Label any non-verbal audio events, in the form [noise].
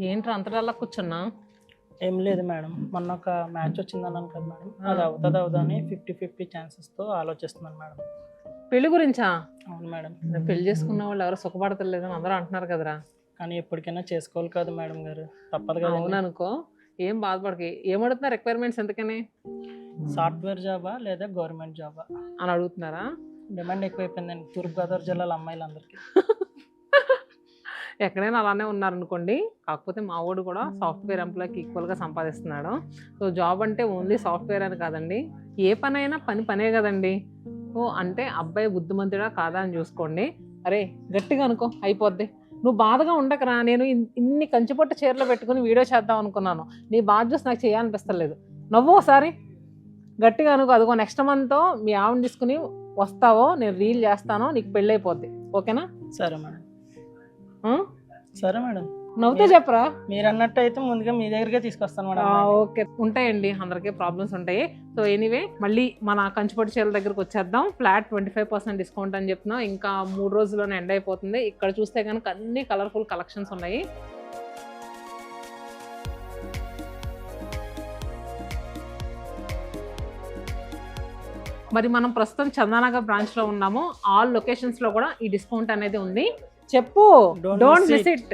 ఏంట్రా అంతటా కూర్చున్నా? ఏం లేదు మేడం. మొన్న ఒక మ్యాచ్ వచ్చిందన్నాను కదా మేడం. అది అవుతుంది అవుదని ఫిఫ్టీ ఫిఫ్టీ ఛాన్సెస్తో ఆలోచిస్తున్నాను మేడం. పెళ్ళి గురించా? అవును మేడం. పెళ్ళి చేసుకున్న వాళ్ళు ఎవరు సుఖపడతలేదని అందరూ అంటున్నారు కదరా. కానీ ఎప్పటికైనా చేసుకోవాలి కదా మేడం గారు. తప్పదు కదా అవును అనుకో ఏం బాధపడకి. ఏమడుతున్నారు రిక్వైర్మెంట్స్ ఎందుకని సాఫ్ట్వేర్ జాబా లేదా గవర్నమెంట్ జాబా? అని అడుగుతున్నారా? డిమాండ్ ఎక్కువైపోయిందండి. తూర్పుగోదావరి జిల్లాల అమ్మాయిలందరికీ. [laughs] ఎక్కడైనా అలానే ఉన్నారనుకోండి కాకపోతే మా వాడు కూడా సాఫ్ట్వేర్ ఎంప్లాయ్కి ఈక్వల్గా సంపాదిస్తున్నాడు. సో జాబ్ అంటే ఓన్లీ సాఫ్ట్వేర్ అని కాదండి. ఏ పని అయినా పని పనే కదండి. ఓ అంటే అబ్బాయి బుద్ధిమంతుడా కాదా అని చూసుకోండి. అరే గట్టిగా అనుకో అయిపోద్ది. నువ్వు బాధగా ఉండకరా నేను ఇన్ని కంచిపొట్ట చీరలు పెట్టుకుని వీడియో చేద్దాం అనుకున్నాను. నీ బాధ చూసి నాకు చేయాలనిపిస్తలేదు. నవ్వు ఒకసారి. గట్టిగా అనుకో అదిగో నెక్స్ట్ మంత్ మీ ఆవిడ తీసుకుని వస్తావో నేను రీల్ చేస్తానో నీకు పెళ్ళైపోద్ది. ఓకేనా? సరే మేడం. సరే మేడం. నవ్వుతే చెప్పరా మీరు అన్నట్టు అయితే ముందుగా మీ దగ్గరికే తీసుకొస్తాను మేడం. ఓకే. ఉంటాయండి. అందరికీ ప్రాబ్లమ్స్ ఉంటాయి. సో ఎనీవే మళ్ళీ మన కంచిపట్టు చీరల దగ్గరకు వచ్చేద్దాం. Flat twenty five percent discount అని చెప్తున్నాం. ఇంకా మూడు రోజుల్లోనే ఎండ్ అయిపోతుంది. ఇక్కడ చూస్తే కనుక అన్ని కలర్ఫుల్ కలెక్షన్స్ ఉన్నాయి. మరి మనం ప్రస్తుతం చందానగర్ బ్రాంచ్లో ఉన్నాము. ఆల్ లొకేషన్స్లో కూడా ఈ డిస్కౌంట్ అనేది ఉంది. చెప్పు డోంట్ మిస్. ఇట్